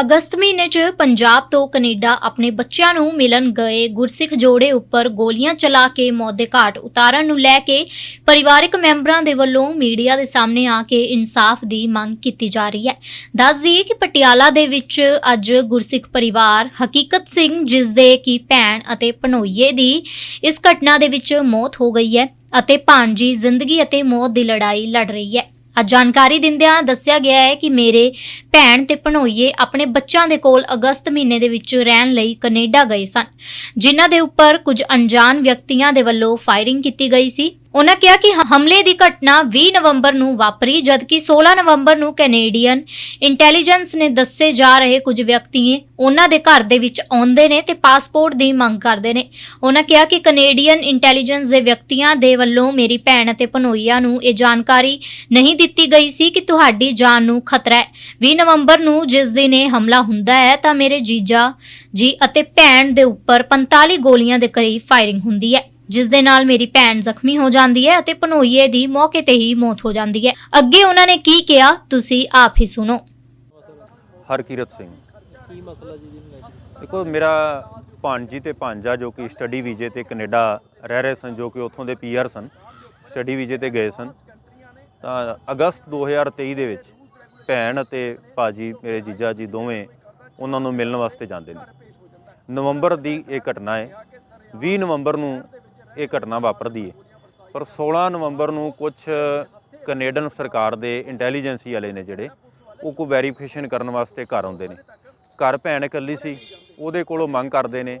ਅਗਸਤ ਮਹੀਨੇ 'ਚ ਪੰਜਾਬ ਤੋਂ ਕੈਨੇਡਾ ਆਪਣੇ ਬੱਚਿਆਂ ਨੂੰ ਮਿਲਣ ਗਏ। ਗੁਰਸਿੱਖ ਜੋੜੇ ਉੱਪਰ ਗੋਲੀਆਂ ਚਲਾ ਕੇ ਮੌਤ ਦੇ ਘਾਟ ਉਤਾਰਨ ਨੂੰ ਲੈ ਕੇ ਪਰਿਵਾਰਕ ਮੈਂਬਰਾਂ ਦੇ ਵੱਲੋਂ ਮੀਡੀਆ ਦੇ ਸਾਹਮਣੇ ਆ ਕੇ ਇਨਸਾਫ ਦੀ ਮੰਗ ਕੀਤੀ ਜਾ ਰਹੀ ਹੈ। ਦੱਸ ਦਈਏ ਕਿ ਪਟਿਆਲਾ ਦੇ ਵਿੱਚ ਅੱਜ ਗੁਰਸਿੱਖ ਪਰਿਵਾਰ ਹਕੀਕਤ ਸਿੰਘ, ਜਿਸ ਦੇ ਕੀ ਭੈਣ ਅਤੇ ਭਨੋਈਏ ਦੀ ਇਸ ਘਟਨਾ ਦੇ ਵਿੱਚ ਮੌਤ ਹੋ ਗਈ ਹੈ ਅਤੇ ਭਾਣਜੀ ਜ਼ਿੰਦਗੀ ਅਤੇ ਮੌਤ ਦੀ ਲੜਾਈ ਲੜ ਰਹੀ ਹੈ। ਅੱਜ ਜਾਣਕਾਰੀ ਦਿੰਦਿਆਂ ਦੱਸਿਆ ਗਿਆ ਹੈ ਕਿ ਮੇਰੇ ਭੈਣ ਤੇ ਭਣੋਈਏ ਆਪਣੇ ਬੱਚਿਆਂ ਦੇ ਕੋਲ ਅਗਸਤ ਮਹੀਨੇ ਦੇ ਵਿੱਚ ਰਹਿਣ ਲਈ ਕੈਨੇਡਾ ਗਏ ਸਨ, ਜਿਨ੍ਹਾਂ ਦੇ ਉੱਪਰ ਕੁਝ ਅਣਜਾਣ ਵਿਅਕਤੀਆਂ ਦੇ ਵੱਲੋਂ ਫਾਇਰਿੰਗ ਕੀਤੀ ਗਈ ਸੀ। ਉਹਨਾਂ ਕਿਹਾ ਕਿ ਹਮਲੇ ਦੀ ਘਟਨਾ 20 ਨਵੰਬਰ ਨੂੰ ਵਾਪਰੀ, ਜਦਕਿ 16 ਨਵੰਬਰ ਨੂੰ ਕੈਨੇਡੀਅਨ ਇੰਟੈਲੀਜੈਂਸ ਨੇ ਦੱਸੇ ਜਾ ਰਹੇ ਕੁਝ ਵਿਅਕਤੀ ਉਹਨਾਂ ਦੇ ਘਰ ਦੇ ਵਿੱਚ ਆਉਂਦੇ ਨੇ ਤੇ ਪਾਸਪੋਰਟ ਦੀ ਮੰਗ ਕਰਦੇ ਨੇ। ਉਹਨਾਂ ਕਿਹਾ ਕਿ ਕੈਨੇਡੀਅਨ ਇੰਟੈਲੀਜੈਂਸ ਦੇ ਵਿਅਕਤੀਆਂ ਦੇ ਵੱਲੋਂ ਮੇਰੀ ਭੈਣ ਅਤੇ ਭਣੋਈਆ ਨੂੰ ਇਹ ਜਾਣਕਾਰੀ ਨਹੀਂ ਦਿੱਤੀ ਗਈ ਸੀ ਕਿ ਤੁਹਾਡੀ ਜਾਨ ਨੂੰ ਖਤਰਾ ਹੈ। 20 ਨਵੰਬਰ ਨੂੰ ਜਿਸ ਦਿਨ ਇਹ ਹਮਲਾ ਹੁੰਦਾ ਹੈ, ਤਾਂ ਮੇਰੇ ਜੀਜਾ ਜੀ ਅਤੇ ਭੈਣ ਦੇ ਉੱਪਰ 45 ਗੋਲੀਆਂ ਦੇ ਕਰੀਬ ਫਾਇਰਿੰਗ ਹੁੰਦੀ ਹੈ। ਜਿਸ ਦੇ ਨਾਲ ਮੇਰੀ ਭੈਣ ਜ਼ਖਮੀ ਹੋ ਜਾਂਦੀ ਹੈ ਅਤੇ ਭਨੋਈਏ ਦੀ ਮੌਕੇ ਤੇ ਹੀ ਮੌਤ ਹੋ ਜਾਂਦੀ ਹੈ। ਅੱਗੇ ਉਹਨਾਂ ਨੇ ਕੀ ਕਿਹਾ, ਤੁਸੀਂ ਆਪ ਹੀ ਸੁਣੋ। ਹਰਕੀਰਤ ਸਿੰਘ। ਕੀ ਮਸਲਾ ਜੀ ਜਿਹਨੂੰ ਲੈ ਕੇ ਦੇਖੋ, ਮੇਰਾ ਭਾਣਜੀ ਤੇ ਭਾਂਜਾ ਜੋ ਕਿ ਸਟੱਡੀ ਵੀਜ਼ੇ ਤੇ ਕੈਨੇਡਾ ਰਹਿ ਰਹੇ ਸਨ, ਜੋ ਕਿ ਉੱਥੋਂ ਦੇ ਪੀਆਰ ਸਨ, ਸਟੱਡੀ ਵੀਜ਼ੇ ਤੇ ਗਏ ਸਨ, ਤਾਂ ਅਗਸਤ 2023 ਦੇ ਵਿੱਚ ਭੈਣ ਅਤੇ ਭਾਜੀ, ਮੇਰੇ ਜੀਜਾ ਜੀ ਦੋਵੇਂ ਉਹਨਾਂ ਨੂੰ ਮਿਲਣ ਵਾਸਤੇ ਜਾਂਦੇ ਨੇ। ਨਵੰਬਰ ਦੀ ਇਹ ਘਟਨਾ ਹੈ। 20 ਨਵੰਬਰ ਨੂੰ ਇਹ ਘਟਨਾ ਵਾਪਰਦੀ ਹੈ। ਪਰ 16 ਨਵੰਬਰ ਨੂੰ ਕੁਝ ਕੈਨੇਡੀਅਨ ਸਰਕਾਰ ਦੇ ਇੰਟੈਲੀਜੈਂਸੀ ਵਾਲੇ ਨੇ ਜਿਹੜੇ, ਉਹ ਕੋ ਵੈਰੀਫਿਕੇਸ਼ਨ ਕਰਨ ਵਾਸਤੇ ਘਰ ਆਉਂਦੇ ਨੇ। ਘਰ ਭੈਣ ਇਕੱਲੀ ਸੀ, ਉਹਦੇ ਕੋਲੋਂ ਮੰਗ ਕਰਦੇ ਨੇ,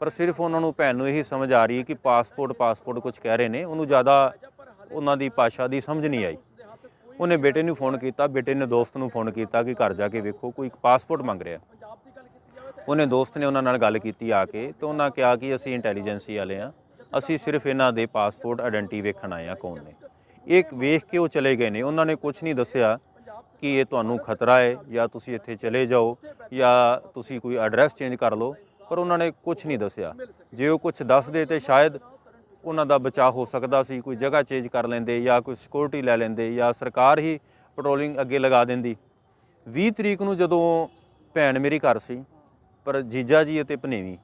ਪਰ ਸਿਰਫ ਉਹਨਾਂ ਨੂੰ ਭੈਣ ਨੂੰ ਇਹੀ ਸਮਝ ਆ ਰਹੀ ਹੈ ਕਿ ਪਾਸਪੋਰਟ ਪਾਸਪੋਰਟ ਕੁਝ ਕਹਿ ਰਹੇ ਨੇ, ਉਹਨੂੰ ਜ਼ਿਆਦਾ ਉਹਨਾਂ ਦੀ ਭਾਸ਼ਾ ਦੀ ਸਮਝ ਨਹੀਂ ਆਈ। ਉਹਨੇ ਬੇਟੇ ਨੂੰ ਫੋਨ ਕੀਤਾ, ਬੇਟੇ ਨੇ ਦੋਸਤ ਨੂੰ ਫੋਨ ਕੀਤਾ ਕਿ ਘਰ ਜਾ ਕੇ ਵੇਖੋ, ਕੋਈ ਪਾਸਪੋਰਟ ਮੰਗ ਰਿਹਾ। ਉਹਨੇ ਦੋਸਤ ਨੇ ਉਹਨਾਂ ਨਾਲ ਗੱਲ ਕੀਤੀ ਆ ਕੇ, ਤੇ ਉਹਨਾਂ ਕਿਹਾ ਕਿ ਅਸੀਂ ਇੰਟੈਲੀਜੈਂਸੀ ਵਾਲੇ ਆ ਅਸੀਂ ਸਿਰਫ ਇਹਨਾਂ ਦੇ ਪਾਸਪੋਰਟ ਆਇਡੈਂਟੀ ਵੇਖਣ ਆਏ ਆ ਕੌਣ ਨੇ। ਇਹ ਵੇਖ ਕੇ ਉਹ ਚਲੇ ਗਏ ਨੇ। ਉਹਨਾਂ ਨੇ ਕੁਝ ਨਹੀਂ ਦੱਸਿਆ ਕਿ ਇਹ ਤੁਹਾਨੂੰ ਖਤਰਾ ਹੈ ਜਾਂ ਤੁਸੀਂ ਇੱਥੇ ਚਲੇ ਜਾਓ ਜਾਂ ਤੁਸੀਂ ਕੋਈ ਐਡਰੈਸ ਚੇਂਜ ਕਰ ਲਓ, ਪਰ ਉਹਨਾਂ ਨੇ ਕੁਝ ਨਹੀਂ ਦੱਸਿਆ। ਜੇ ਉਹ ਕੁਝ ਦੱਸਦੇ ਤੇ ਸ਼ਾਇਦ ਉਹਨਾਂ ਦਾ ਬਚਾਅ ਹੋ ਸਕਦਾ ਸੀ, ਕੋਈ ਜਗ੍ਹਾ ਚੇਂਜ ਕਰ ਲੈਂਦੇ ਜਾਂ ਕੋਈ ਸਿਕਿਉਰਿਟੀ ਲੈ ਲੈਂਦੇ ਜਾਂ ਸਰਕਾਰ ਹੀ ਪੈਟਰੋਲਿੰਗ ਅੱਗੇ ਲਗਾ ਦਿੰਦੀ। 20 ਤਰੀਕ ਨੂੰ ਜਦੋਂ ਭੈਣ ਮੇਰੀ ਘਰ ਸੀ, ਪਰ ਜੀਜਾ ਜੀ ਅਤੇ ਭਨੇਵੀ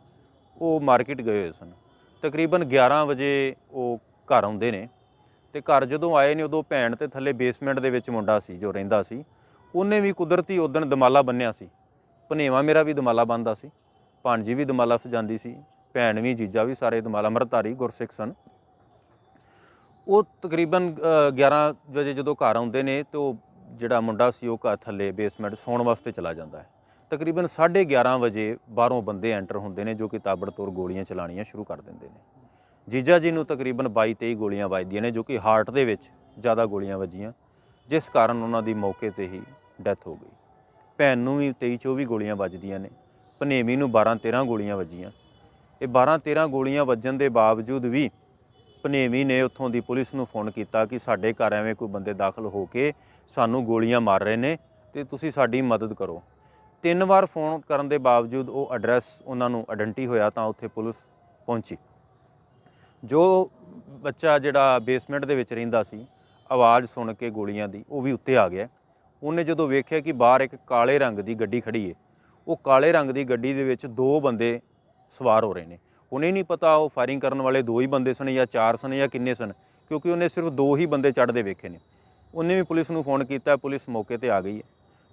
ਉਹ ਮਾਰਕੀਟ ਗਏ ਹੋਏ ਸਨ। ਤਕਰੀਬਨ 11 ਵਜੇ ਉਹ ਘਰ ਆਉਂਦੇ ਨੇ ਤੇ ਘਰ ਜਦੋਂ ਆਏ ਨੇ ਉਦੋਂ ਭੈਣ ਤੇ ਥੱਲੇ ਬੇਸਮੈਂਟ ਦੇ ਵਿੱਚ ਮੁੰਡਾ ਸੀ ਜੋ ਰਹਿੰਦਾ ਸੀ। ਉਹਨੇ ਵੀ ਕੁਦਰਤੀ ਉਦਣ ਦਮਾਲਾ ਬੰਨਿਆ ਸੀ। ਭਨੇਵਾ ਮੇਰਾ ਵੀ ਦਮਾਲਾ ਬੰਨਦਾ ਸੀ। ਭਾਣਜੀ ਵੀ ਦਮਾਲਾ ਸਜਾਉਂਦੀ ਸੀ। ਭੈਣ ਵੀ ਜੀਜਾ ਵੀ ਸਾਰੇ ਦਮਾਲਾ ਅੰਮ੍ਰਿਤਧਾਰੀ ਗੁਰਸਿੱਖ ਸਨ। ਉਹ ਤਕਰੀਬਨ ਅ, 11 ਵਜੇ ਜਦੋਂ ਘਰ ਆਉਂਦੇ ਨੇ ਤੇ ਉਹ ਜਿਹੜਾ ਮੁੰਡਾ ਸੀ ਉਹ ਘਰ ਥੱਲੇ ਬੇਸਮੈਂਟ ਸੌਣ ਵਾਸਤੇ ਚਲਾ ਜਾਂਦਾ ਹੈ। ਤਕਰੀਬਨ 11:30 ਵਜੇ ਬਾਹਰੋਂ ਬੰਦੇ ਐਂਟਰ ਹੁੰਦੇ ਨੇ ਜੋ ਕਿ ਤਾਬੜਤੋੜ ਗੋਲੀਆਂ ਚਲਾਣੀਆਂ ਸ਼ੁਰੂ ਕਰ ਦਿੰਦੇ ਨੇ। ਜੀਜਾ ਜੀ ਨੂੰ ਤਕਰੀਬਨ 22-23 ਗੋਲੀਆਂ ਵੱਜਦੀਆਂ ਨੇ ਜੋ ਕਿ ਹਾਰਟ ਦੇ ਵਿੱਚ ਜ਼ਿਆਦਾ ਗੋਲੀਆਂ ਵੱਜੀਆਂ, ਜਿਸ ਕਾਰਨ ਉਹਨਾਂ ਦੀ ਮੌਕੇ ਤੇ ਹੀ ਡੈਥ ਹੋ ਗਈ। ਭੈਣ ਨੂੰ ਵੀ 23-24 ਗੋਲੀਆਂ ਵੱਜਦੀਆਂ ਨੇ, ਭਨੇਵੀ ਨੂੰ 12-13 ਗੋਲੀਆਂ ਵੱਜੀਆਂ। ਇਹ 12-13 ਗੋਲੀਆਂ ਵੱਜਣ ਦੇ ਬਾਵਜੂਦ ਵੀ ਭਨੇਵੀ ਨੇ ਉੱਥੋਂ ਦੀ ਪੁਲਿਸ ਨੂੰ ਫੋਨ ਕੀਤਾ ਕਿ ਸਾਡੇ ਘਰ ਐਵੇਂ ਕੋਈ ਬੰਦੇ ਦਾਖਲ ਹੋ ਕੇ ਸਾਨੂੰ ਗੋਲੀਆਂ ਮਾਰ ਰਹੇ ਨੇ ਤੇ ਤੁਸੀਂ ਸਾਡੀ ਮਦਦ ਕਰੋ। ਤਿੰਨ ਵਾਰ ਫੋਨ ਕਰਨ ਦੇ ਬਾਵਜੂਦ ਉਹ ਐਡਰੈਸ ਉਹਨਾਂ ਨੂੰ ਆਇਡੈਂਟੀ ਹੋਇਆ ਤਾਂ ਉੱਥੇ ਪੁਲਿਸ ਪਹੁੰਚੀ। ਜੋ ਬੱਚਾ ਜਿਹੜਾ ਬੇਸਮੈਂਟ ਦੇ ਵਿੱਚ ਰਹਿੰਦਾ ਸੀ, ਆਵਾਜ਼ ਸੁਣ ਕੇ ਗੋਲੀਆਂ ਦੀ, ਉਹ ਵੀ ਉੱਤੇ ਆ ਗਿਆ। ਉਹਨੇ ਜਦੋਂ ਵੇਖਿਆ ਕਿ ਬਾਹਰ ਇੱਕ ਕਾਲੇ ਰੰਗ ਦੀ ਗੱਡੀ ਖੜੀ ਏ, ਉਹ ਕਾਲੇ ਰੰਗ ਦੀ ਗੱਡੀ ਦੇ ਵਿੱਚ ਦੋ ਬੰਦੇ ਸਵਾਰ ਹੋ ਰਹੇ ਨੇ। ਉਹਨੇ ਨਹੀਂ ਪਤਾ ਉਹ ਫਾਇਰਿੰਗ ਕਰਨ ਵਾਲੇ ਦੋ ਹੀ ਬੰਦੇ ਸਨ ਜਾਂ ਚਾਰ ਸਨ ਜਾਂ ਕਿੰਨੇ ਸਨ, ਕਿਉਂਕਿ ਉਹਨੇ ਸਿਰਫ ਦੋ ਹੀ ਬੰਦੇ ਚੜ੍ਹਦੇ ਵੇਖੇ ਨੇ। ਉਹਨੇ ਵੀ ਪੁਲਿਸ ਨੂੰ ਫੋਨ ਕੀਤਾ, ਪੁਲਿਸ ਮੌਕੇ ਤੇ ਆ ਗਈ ਹੈ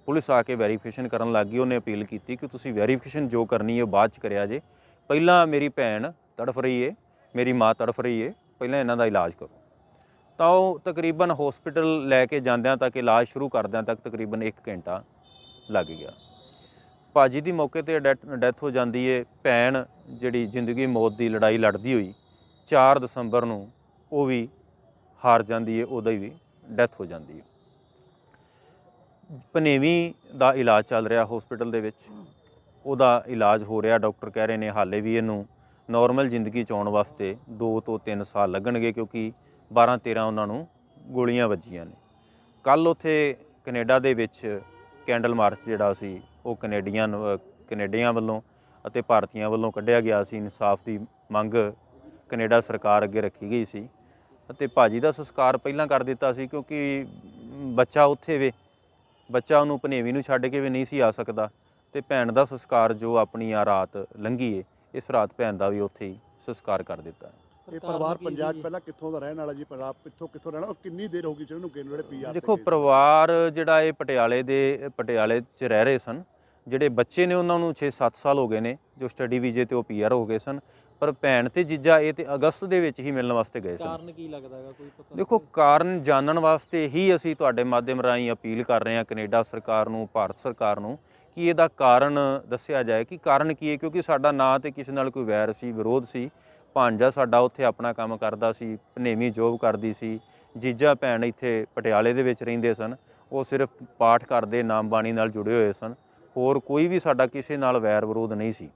ਪੁਲਿਸ ਆ ਕੇ ਵੈਰੀਫਿਕੇਸ਼ਨ ਕਰਨ ਲੱਗ ਗਈ, ਉਹਨੇ ਅਪੀਲ ਕੀਤੀ ਕਿ ਤੁਸੀਂ ਵੈਰੀਫਿਕੇਸ਼ਨ ਜੋ ਕਰਨੀ ਹੈ ਉਹ ਬਾਅਦ ਚ ਕਰਿਆ ਜੇ। ਪਹਿਲਾਂ ਮੇਰੀ ਭੈਣ ਤੜਫ ਰਹੀ ਏ, ਮੇਰੀ ਮਾਂ ਤੜਫ ਰਹੀ ਏ, ਪਹਿਲਾਂ ਇਹਨਾਂ ਦਾ ਇਲਾਜ ਕਰੋ। ਤਾਂ ਉਹ ਤਕਰੀਬਨ ਹਸਪੀਟਲ ਲੈ ਕੇ ਜਾਂਦਿਆਂ ਤੱਕ, ਇਲਾਜ ਸ਼ੁਰੂ ਕਰਦਿਆਂ ਤੱਕ ਤਕਰੀਬਨ 1 ਘੰਟਾ ਲੱਗ ਗਿਆ। ਭਾਜੀ ਦੀ ਮੌਕੇ ਤੇ ਡੈਥ ਹੋ ਜਾਂਦੀ ਏ। ਭੈਣ ਜਿਹੜੀ ਜ਼ਿੰਦਗੀ ਮੌਤ ਦੀ ਲੜਾਈ ਲੜਦੀ ਹੋਈ 4 ਦਸੰਬਰ ਨੂੰ ਉਹ ਵੀ ਹਾਰ ਜਾਂਦੀ ਏ, ਉਹਦਾ ਵੀ ਡੈਥ ਹੋ ਜਾਂਦੀ ਏ। ਭਨੇਵੀਂ ਦਾ ਇਲਾਜ ਚੱਲ ਰਿਹਾ ਹਸਪੀਟਲ ਦੇ ਵਿੱਚ। ਉਹਦਾ ਇਲਾਜ ਹੋ ਰਿਹਾ ਡਾਕਟਰ ਕਹਿ ਰਹੇ ਨੇ ਹਾਲੇ ਵੀ ਇਹਨੂੰ ਨਾਰਮਲ ਜ਼ਿੰਦਗੀ ਚ ਆਉਣ ਵਾਸਤੇ 2 ਤੋਂ 3 ਸਾਲ ਲੱਗਣਗੇ ਕਿਉਂਕਿ 12 13 ਉਹਨਾਂ ਨੂੰ ਗੋਲੀਆਂ ਵੱਜੀਆਂ ਨੇ। ਕੱਲ ਉਥੇ ਕੈਨੇਡਾ ਦੇ ਵਿੱਚ ਕੈਂਡਲ ਮਾਰਚ ਜਿਹੜਾ ਸੀ ਉਹ ਕੈਨੇਡੀਅਨ ਅ, ਕੈਨੇਡੀਆਂ ਵੱਲੋਂ ਅਤੇ ਭਾਰਤੀਆਂ ਵੱਲੋਂ ਕੱਢਿਆ ਗਿਆ ਸੀ। ਇਨਸਾਫ ਦੀ ਮੰਗ ਕੈਨੇਡਾ ਸਰਕਾਰ ਅੱਗੇ ਰੱਖੀ ਗਈ ਸੀ। ਅਤੇ ਭਾਜੀ ਦਾ ਸੰਸਕਾਰ ਪਹਿਲਾਂ ਕਰ ਦਿੱਤਾ ਸੀ ਕਿਉਂਕਿ ਬੱਚਾ ਉੱਥੇ ਵੇ ਬੱਚਾ ਉਹਨੂੰ ਭਨੇਵੀ ਨੂੰ ਛੱਡ ਕੇ ਵੀ ਨਹੀਂ ਸੀ ਆ ਸਕਦਾ ਤੇ ਭੈਣ ਦਾ ਸੰਸਕਾਰ ਜੋ ਆਪਣੀ ਆ ਰਾਤ ਲੰਘੀ ਏ ਇਸ ਰਾਤ ਭੈਣ ਦਾ ਵੀ ਉੱਥੇ ਹੀ ਸੰਸਕਾਰ ਕਰ ਦਿੱਤਾ ਇਹ ਪਰਿਵਾਰ ਪੰਜਾਬ ਪਹਿਲਾਂ ਕਿੱਥੋਂ ਦਾ ਰਹਿਣ ਵਾਲਾ ਜੀ? ਪੰਜਾਬ ਕਿੱਥੋਂ ਕਿੱਥੋਂ ਰਹਿਣਾ? ਔਰ ਕਿੰਨੀ ਦੇਰ ਹੋ ਗਈ ਜਿਹਨੂੰ ਨੂੰ ਜਿਹੜੇ ਪੀਆਰ ਦੇਖੋ ਪਰਿਵਾਰ ਜਿਹੜਾ ਇਹ ਪਟਿਆਲੇ ਦੇ ਪਟਿਆਲੇ 'ਚ ਰਹਿ ਰਹੇ ਸਨ ਜਿਹੜੇ ਬੱਚੇ ਨੇ ਉਹਨਾਂ ਨੂੰ 6-7 ਸਾਲ ਹੋ ਗਏ ਨੇ ਜੋ ਸਟੱਡੀ ਵੀਜ਼ੇ ਤੇ ਉਹ ਪੀਆਰ ਹੋ ਗਏ ਸਨ ਪਰ ਭੈਣ ਤੇ ਜੀਜਾ ਇਹ ਤੇ ਅਗਸਤ ਦੇ ਵਿੱਚ ਹੀ ਮਿਲਣ ਵਾਸਤੇ ਗਏ ਸਨ। ਕਾਰਨ ਕੀ ਲੱਗਦਾ ਹੈਗਾ? ਕੋਈ ਪਤਾ ਦੇਖੋ ਕਾਰਨ ਜਾਣਨ ਵਾਸਤੇ ਹੀ ਅਸੀਂ ਤੁਹਾਡੇ ਮਾਧਿਅਮ ਰਾਹੀਂ ਅਪੀਲ ਕਰ ਰਹੇ ਹਾਂ ਕੈਨੇਡਾ ਸਰਕਾਰ ਨੂੰ ਭਾਰਤ ਸਰਕਾਰ ਨੂੰ ਕਿ ਇਹਦਾ ਕਾਰਨ ਦੱਸਿਆ ਜਾਏ। ਕਿ ਕਾਰਨ ਕੀ ਹੈ? ਕਿਉਂਕਿ ਸਾਡਾ ਨਾਂ ਤੇ ਕਿਸੇ ਨਾਲ ਕੋਈ ਵੈਰ ਸੀ ਵਿਰੋਧ ਸੀ। ਭਾਂਜਾ ਸਾਡਾ ਉੱਥੇ ਆਪਣਾ ਕੰਮ ਕਰਦਾ ਸੀ ਭਨੇਵੀਂ ਜੋਬ ਕਰਦੀ ਸੀ। ਜੀਜਾ ਭੈਣ ਇੱਥੇ ਪਟਿਆਲੇ ਦੇ ਵਿੱਚ ਰਹਿੰਦੇ ਸਨ। ਉਹ ਸਿਰਫ ਪਾਠ ਕਰਦੇ ਨਾਮ ਬਾਣੀ ਨਾਲ ਜੁੜੇ ਹੋਏ ਸਨ। ਹੋਰ ਕੋਈ ਵੀ ਸਾਡਾ ਕਿਸੇ ਨਾਲ ਵੈਰ ਵਿਰੋਧ ਨਹੀਂ ਸੀ।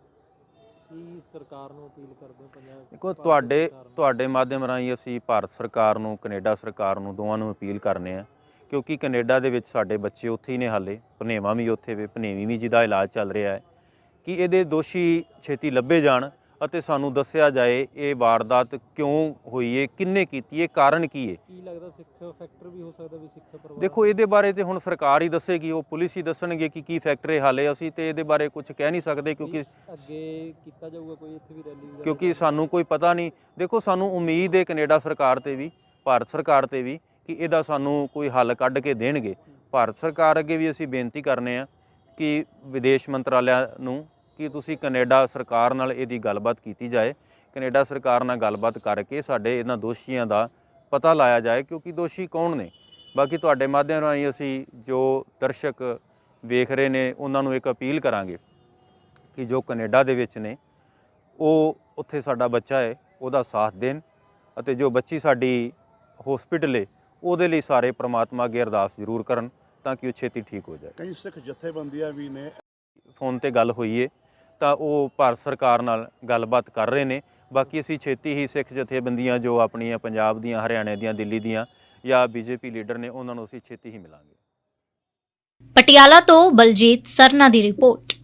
ਕੀ ਸਰਕਾਰ ਨੂੰ ਅਪੀਲ ਕਰਦੇ ਹੋ ਪੰਜਾਬ ਦੇਖੋ ਤੁਹਾਡੇ? ਤੁਹਾਡੇ ਮਾਧਿਅਮ ਰਾਹੀਂ ਅਸੀਂ ਭਾਰਤ ਸਰਕਾਰ ਨੂੰ ਕੈਨੇਡਾ ਸਰਕਾਰ ਨੂੰ ਦੋਵਾਂ ਨੂੰ ਅਪੀਲ ਕਰਨੇ ਆ ਕਿਉਂਕਿ ਕੈਨੇਡਾ ਦੇ ਵਿੱਚ ਸਾਡੇ ਬੱਚੇ ਉੱਥੇ ਹੀ ਨੇ ਹਾਲੇ ਭਨੇਵਾ ਵੀ ਉੱਥੇ ਵੇ ਭਨੇਵੀਂ ਵੀ ਜਿਹਦਾ ਇਲਾਜ ਚੱਲ ਰਿਹਾ ਹੈ ਕਿ ਇਹਦੇ ਦੋਸ਼ੀ ਛੇਤੀ ਲੱਭੇ ਜਾਣ ਅਤੇ ਸਾਨੂੰ ਦੱਸਿਆ ਜਾਏ ਇਹ ਵਾਰਦਾਤ ਕਿਉਂ ਹੋਈ ਹੈ ਕਿੰਨੇ ਕੀਤੀ ਹੈ ਕਾਰਨ ਕੀ ਹੈ ਕੀ ਲੱਗਦਾ ਸਿੱਖ ਫੈਕਟਰ ਵੀ ਹੋ ਸਕਦਾ ਵੀ ਸਿੱਖ ਪਰਿਵਾਰ ਦੇਖੋ ਇਹਦੇ ਬਾਰੇ ਤੇ ਹੁਣ ਸਰਕਾਰ ਹੀ ਦੱਸੇਗੀ ਉਹ ਪੁਲਿਸ ਹੀ ਦੱਸਣਗੇ ਕਿ ਕੀ ਫੈਕਟਰ ਹੈ ਹਾਲੇ ਅਸੀਂ ਤੇ ਇਹਦੇ ਬਾਰੇ ਕੁਝ ਕਹਿ ਨਹੀਂ ਸਕਦੇ ਕਿਉਂਕਿ ਅੱਗੇ ਕੀਤਾ ਜਾਊਗਾ ਕੋਈ ਇੱਥੇ ਵੀ ਰੈਲੀ ਕਿਉਂਕਿ ਸਾਨੂੰ ਕੋਈ ਪਤਾ ਨਹੀਂ। ਦੇਖੋ ਸਾਨੂੰ ਉਮੀਦ ਹੈ ਕੈਨੇਡਾ ਸਰਕਾਰ ਤੇ ਵੀ ਭਾਰਤ ਸਰਕਾਰ ਤੇ ਵੀ ਕਿ ਇਹਦਾ ਸਾਨੂੰ ਕੋਈ ਹੱਲ ਕੱਢ ਕੇ ਦੇਣਗੇ। ਭਾਰਤ ਸਰਕਾਰ ਅੱਗੇ ਵੀ ਅਸੀਂ ਬੇਨਤੀ ਕਰਨੇ ਆ ਕਿ ਵਿਦੇਸ਼ ਮੰਤਰਾਲਿਆ ਨੂੰ ਕਿ ਤੁਸੀਂ ਕੈਨੇਡਾ ਸਰਕਾਰ ਨਾਲ ਇਹਦੀ ਗੱਲਬਾਤ ਕੀਤੀ ਜਾਏ। ਕੈਨੇਡਾ ਸਰਕਾਰ ਨਾਲ ਗੱਲਬਾਤ ਕਰਕੇ ਸਾਡੇ ਇਹਨਾਂ ਦੋਸ਼ੀਆਂ ਦਾ ਪਤਾ ਲਾਇਆ ਜਾਏ ਕਿਉਂਕਿ ਦੋਸ਼ੀ ਕੌਣ ਨੇ। ਬਾਕੀ ਤੁਹਾਡੇ ਮਾਧਿਅਮ ਰਾਹੀਂ ਅਸੀਂ ਜੋ ਦਰਸ਼ਕ ਵੇਖ ਰਹੇ ਨੇ ਉਹਨਾਂ ਨੂੰ ਇੱਕ ਅਪੀਲ ਕਰਾਂਗੇ ਕਿ ਜੋ ਕੈਨੇਡਾ ਦੇ ਵਿੱਚ ਨੇ ਉਹ ਉੱਥੇ ਸਾਡਾ ਬੱਚਾ ਹੈ ਉਹਦਾ ਸਾਥ ਦੇਣ ਅਤੇ ਜੋ ਬੱਚੀ ਸਾਡੀ ਹਸਪੀਟਲ ਹੈ ਉਹਦੇ ਲਈ ਸਾਰੇ ਪ੍ਰਮਾਤਮਾ ਅੱਗੇ ਅਰਦਾਸ ਜ਼ਰੂਰ ਕਰਨ ਤਾਂ ਕਿ ਉਹ ਛੇਤੀ ਠੀਕ ਹੋ ਜਾਏ। ਕਈ ਸਿੱਖ ਜਥੇਬੰਦੀਆਂ ਵੀ ਨੇ। ਫੋਨ ਤੇ ਗੱਲ ਹੋਈ ਏ। ਤਾਂ ਉਹ ਭਾਰਤ ਸਰਕਾਰ ਨਾਲ ਗੱਲਬਾਤ ਕਰ ਰਹੇ ਨੇ। ਬਾਕੀ ਅਸੀਂ ਛੇਤੀ ਹੀ ਸਿੱਖ ਜਥੇਬੰਦੀਆਂ ਜੋ ਆਪਣੀਆਂ ਪੰਜਾਬ ਦੀਆਂ, ਹਰਿਆਣੇ ਦੀਆਂ, ਦਿੱਲੀ ਦੀਆਂ ਜਾਂ ਬੀਜੇਪੀ ਲੀਡਰ ਨੇ, ਉਹਨਾਂ ਨੂੰ ਅਸੀਂ ਛੇਤੀ ਹੀ ਮਿਲਾਂਗੇ। ਪਟਿਆਲਾ ਤੋਂ ਬਲਜੀਤ ਸਰਨਾ ਦੀ ਰਿਪੋਰਟ।